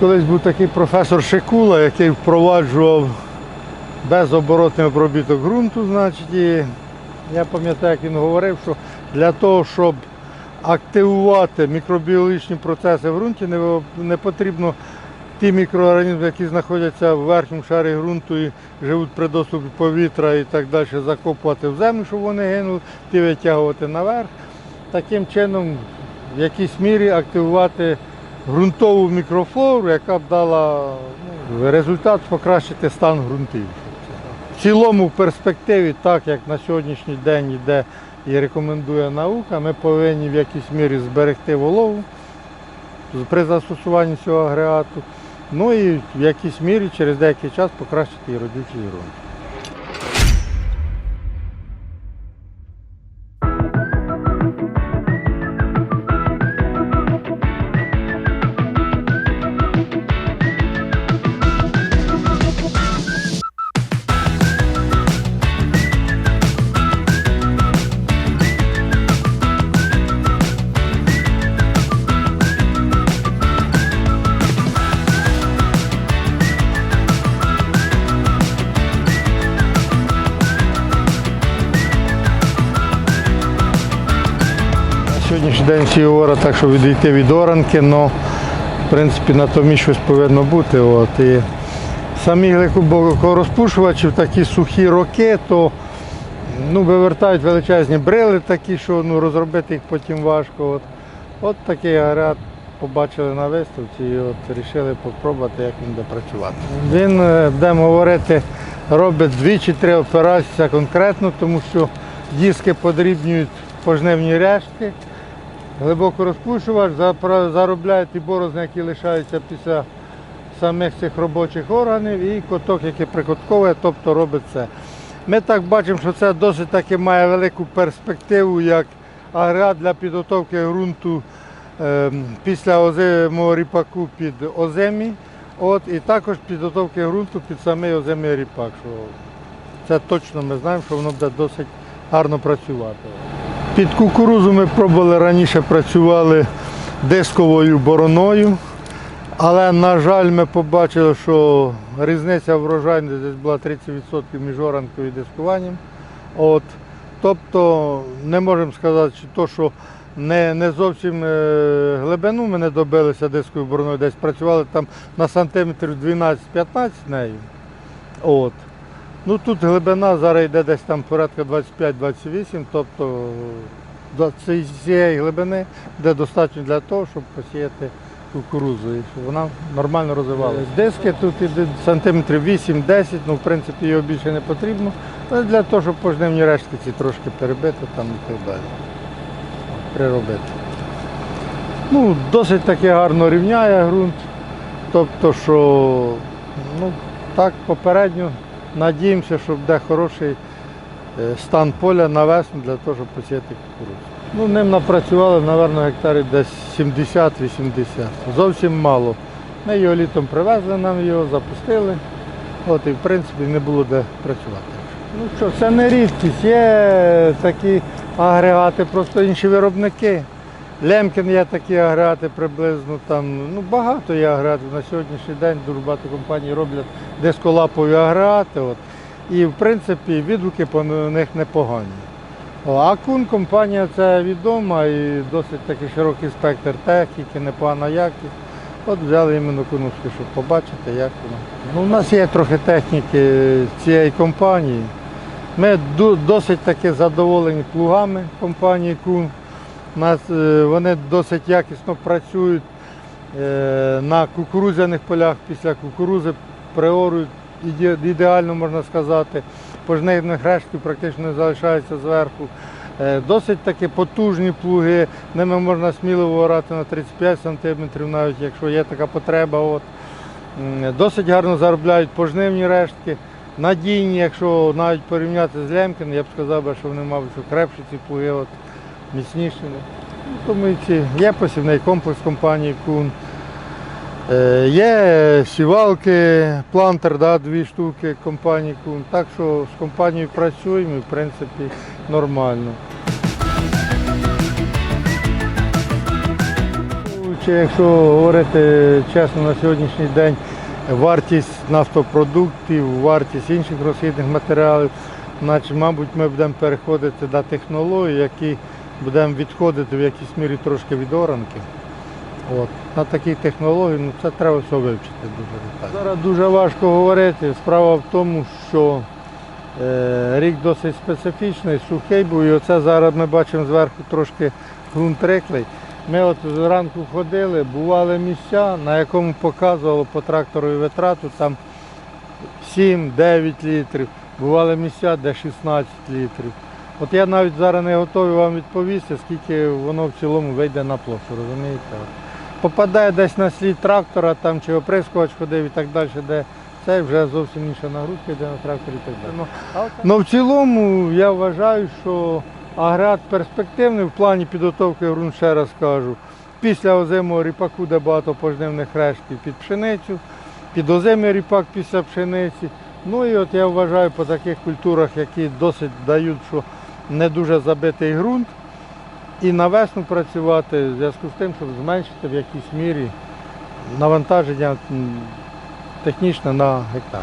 Колись був такий професор Шикула, який впроваджував безоборотний обробіток ґрунту, значить, і я пам'ятаю, як він говорив, що для того, щоб активувати мікробіологічні процеси в ґрунті, не, потрібно ті мікроорганізми, які знаходяться в верхньому шарі ґрунту і живуть при доступі повітря і так далі, закопувати в землю, щоб вони гинули, ті витягувати наверх. Таким чином, в якійсь мірі активувати ґрунтову мікрофлору, яка б дала ну, результат покращити стан ґрунтів. В цілому, в перспективі, так як на сьогоднішній день йде і рекомендує наука, ми повинні в якійсь мірі зберегти вологу при застосуванні цього агрегату. Ну і в якійсь мірі через деякий час покращити і родючий ґрунт. Сьогоднішній день говорять так, що відійти від оранки, але в принципі на тому щось повинно бути. От. І самі глибокорозпушувачі такі сухі роки, то ну, вивертають величезні брили такі, що ну, розробити їх потім важко. От, от такий агрегат побачили на виставці і от вирішили спробувати, як він буде працювати. Він, е, будемо говорити, робить дві чи три операції конкретно, тому що диски подрібнюють пожнивні рештки. Глибоко розпушувач заробляє ті борозни, які лишаються після самих цих робочих органів, і коток, який прикотковує, тобто робить це. Ми так бачимо, що це досить таки має велику перспективу як агрегат для підготовки ґрунту ем, після озимого ріпаку під озимі. От, і також підготовки ґрунту під самий озимий ріпак. Це точно ми знаємо, що воно буде досить гарно працювати. Під кукурузу ми пробували раніше працювали дисковою бороною, але, на жаль, ми побачили, що різниця врожайності десь була 30% між оранкою і дискуванням. От, тобто не можемо сказати, чи то, що не, не зовсім е, глибину ми не добилися дисковою бороною, десь працювали там на сантиметрів 12-15 нею. От. Ну тут глибина зараз йде десь там порядка 25-28, тобто до цієї- глибини де достатньо для того, щоб посіяти кукурузу, і щоб вона нормально розвивалася. Диски тут іде сантиметрів 8-10, ну в принципі його більше не потрібно, але для того, щоб пожнивні рештки ці трошки перебити там і так далі. Приробити. Ну, досить таки гарно рівняє ґрунт. Тобто, що ну, так попередньо надіємося, що буде хороший е, стан поля на для того, щоб посіяти кукурудзу. Ну, ним напрацювали, мабуть, гектарів десь 70-80. Зовсім мало. Ми його літом привезли, нам його запустили. От і в принципі не було де працювати. Ну що, це не рідкість, є такі агрегати, просто інші виробники. Лемкін є такі агрегати приблизно там. Ну багато є агрегатів. На сьогоднішній день дуже багато компаній роблять дисколапові агрегати. От. І в принципі відгуки по них непогані. А Кун компанія це відома і досить такий широкий спектр техніки, непогана якість. От взяли іменно кунувську, щоб побачити, як воно. Ну, у нас є трохи техніки цієї компанії. Ми досить таки задоволені плугами компанії Кун. Нас е, вони досить якісно працюють е, на кукурудзяних полях після кукурузи, приорують ідеально можна сказати. Пожнивних рештків практично не залишається зверху. Е, Досить таки потужні плуги, ними можна сміливо орати на 35 см, навіть якщо є така потреба. От. Досить гарно заробляють пожнивні рештки. Надійні, якщо навіть порівняти з Лемкін, я б сказав, що вони, мабуть, крепші ці плуги, от, міцніші. Ну, Тому ці є посівний комплекс компанії Кун. Е, Є сівалки, плантер, да, дві штуки компанії Кун. Так що з компанією працюємо і в принципі нормально. якщо говорити чесно, на сьогоднішній день вартість нафтопродуктів, вартість інших розхідних матеріалів, значить, мабуть, ми будемо переходити до технологій, які будемо відходити в якійсь мірі трошки від оранки. От. На такій технології ну, це треба все вивчити дуже. Зараз дуже важко говорити. Справа в тому, що е, рік досить специфічний, сухий був, і оце зараз ми бачимо зверху трошки ґрунт рихлий. Ми от зранку ходили, бували місця, на якому показувало по трактору витрату там 7-9 літрів, бували місця, де 16 літрів. От я навіть зараз не готовий вам відповісти, скільки воно в цілому вийде на площу, розумієте? Попадає десь на слід трактора там, чи оприскувач ходив і так далі, де це вже зовсім інша нагрузка йде на тракторі і так далі. Ну, Ну в цілому я вважаю, що агрегат перспективний в плані підготовки ґрунт, ще раз кажу. Після озимого ріпаку, де багато пожнивних рештків під пшеницю, під озимий ріпак після пшениці. Ну і от я вважаю по таких культурах, які досить дають, що не дуже забитий ґрунт, і на весну працювати в зв'язку з тим, щоб зменшити в якійсь мірі навантаження технічне на гектар.